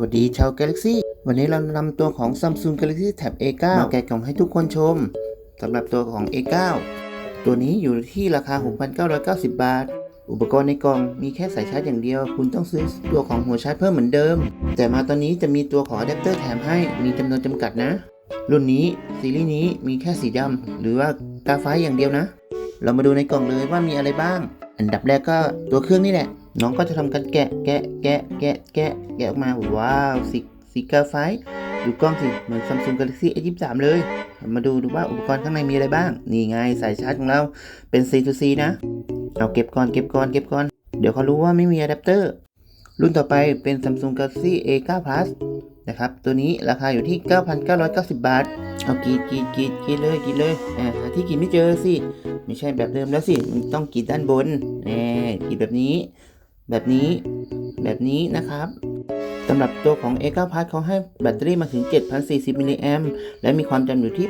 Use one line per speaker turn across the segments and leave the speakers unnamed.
สวัสดีชาว Galaxy วันนี้เรานำตัวของ Samsung Galaxy Tab A9 มาแกะกล่องให้ทุกคนชมสำหรับตัวของ A9 ตัวนี้อยู่ที่ราคา 6,990 บาท อุปกรณ์ในกล่องมีแค่สายชาร์จอย่างเดียว คุณต้องซื้อตัวของหัวชาร์จเพิ่มเหมือนเดิม แต่มาตอนนี้จะมีตัวของอะแดปเตอร์แถมให้มีจำนวนจำกัดนะ รุ่นนี้ซีรีส์นี้มีแค่สีดำหรือว่ากาไฟอย่างเดียวนะ เรามาดูในกล่องเลยว่ามีอะไรบ้าง อันดับแรกก็ตัวเครื่องนี่แหละ น้องก็จะทำการแกะ แกะ แกะ แกะ แกะ แกะออกมา ว้าวสีสีกาไฟดูกล้องสิ เหมือน Samsung Galaxy A23 เลย มาดูดูว่าอุปกรณ์ข้างในมีอะไรบ้าง นี่ไงสายชาร์จของเราเป็น C to C นะ เอาเก็บก่อนเก็บก่อนเก็บก่อน เดี๋ยวเขารู้ว่าไม่มีอะแดปเตอร์ รุ่นต่อไปเป็น Samsung Galaxy A9 Plus นะครับ ตัวนี้ราคาอยู่ที่ 9,990 บาท เอากรีดกรีดกรีดกีดเลยกรีดเลยอ่าที่กรีดไม่เจอสิ ไม่ใช่แบบเดิมแล้วสิ มันต้องกรีดด้านบนแหมกรีดแบบนี้ แบบนี้ แบบนี้นะครับ สำหรับตัวของ A9 Plus เขาให้แบตเตอรี่มาถึง 7,040 มิลลิแอมและมีความจำอยู่ที่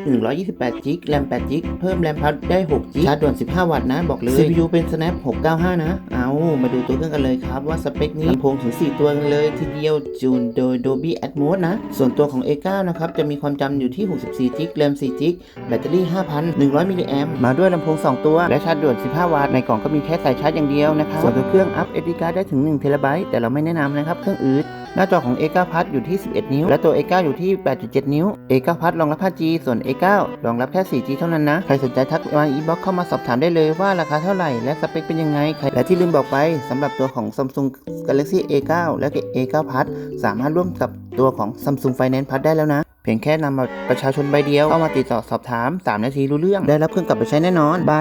128 จิก แรม 8 จิก เพิ่มแรมพัดได้ 6 จิก ชาร์จด่วน 15 วัตต์นะ บอกเลย CPU เป็น Snap 695 นะ เอามาดูตัวเครื่องกันเลยครับว่าสเปคนี้ลำโพงถึง 4 ตัวกันเลย ทีเดียวจูนโดย Dolby Atmos นะ ส่วนตัวของ A9 นะครับ จะมีความจำอยู่ที่ 64 จิก แรม 4 จิก แบตเตอรี่ 5,100 มิลลิแอมมาด้วยลำโพง 2 ตัว และชาร์จด่วน 15 วัตต์ ในกล่องก็มีแค่สายชาร์จอย่างเดียวนะครับส่วนตัวเครื่องอัพ SD card ได้ถึง1เทราไบต์แต่เราไม่แนะนำนะครับเครื่องอืดหน้าจอของ A9 Plus อยู่ที่ 11 นิ้ว และตัว A9 อยู่ที่ 8.7 นิ้ว A9 Plus รองรับ 5G ส่วน A9 รองรับ แค่ 4G เท่านั้นนะ ใครสนใจทักมา inbox เข้ามาสอบถามได้เลยว่าราคาเท่าไหร่ และสเปคเป็นยังไงใครและที่ลืมบอกไปสำหรับตัวของ Samsung Galaxy A9 และ A9 Plus สามารถร่วมกับตัวของ Samsung Finance Plus ได้แล้วนะเพียงแค่นำบัตรประชาชนใบเดียวเข้ามาติดต่อสอบถาม 3 นาทีรู้เรื่อง ได้รับเครื่องกลับไปใช้แน่นอนบาย